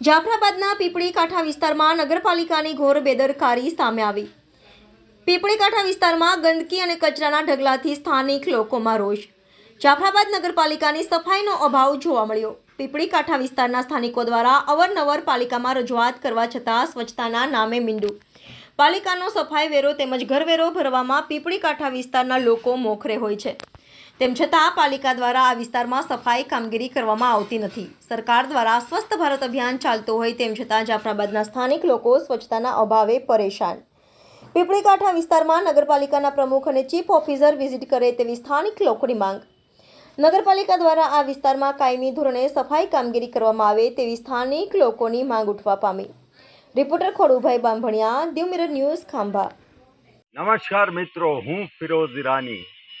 જાફરાબાદના પીપળી કાંઠા વિસ્તારમાં નગરપાલિકાની ઘોર બેદરકારી સામે આવી. પીપળી કાંઠા વિસ્તારમાં ગંદકી અને કચરાના ઢગલાથી સ્થાનિક લોકોમાં રોષ. જાફરાબાદ નગરપાલિકાની સફાઈનો અભાવ જોવા મળ્યો. પીપળી કાંઠા વિસ્તારના સ્થાનિકો દ્વારા અવારનવાર પાલિકામાં રજૂઆત કરવા છતાં સ્વચ્છતાના નામે મીંડું. પાલિકાનો સફાઈ વેરો તેમજ ઘરવેરો ભરવામાં પીપળી કાંઠા વિસ્તારના લોકો મોખરે હોય છે. તેમ છતાં પાલિકા દ્વારા આ વિસ્તારમાં સફાઈ કામગીરી કરવામાં આવતી નથી. સરકાર દ્વારા સ્વસ્થ ભારત અભિયાન ચાલતું હોય તેમ છતાં જાફરાબાદના સ્થાનિક લોકો સ્વચ્છતાના અભાવે પરેશાન. પીપળી કાંઠા વિસ્તારમાં નગરપાલિકાના પ્રમુખ અને ચીફ ઓફિસર વિઝિટ કરે તેવી સ્થાનિક લોકોની માંગ. નગરપાલિકા દ્વારા આ વિસ્તારમાં કાયમી ધોરણે સફાઈ કામગીરી કરવામાં આવે તેવી સ્થાનિક લોકોની માંગ ઉઠવા પામી. Reporter Khodubhai Bambhaniya Diu mirror news Khambha. નમસ્કાર મિત્રો, હું ફિરોઝ ઈરાની.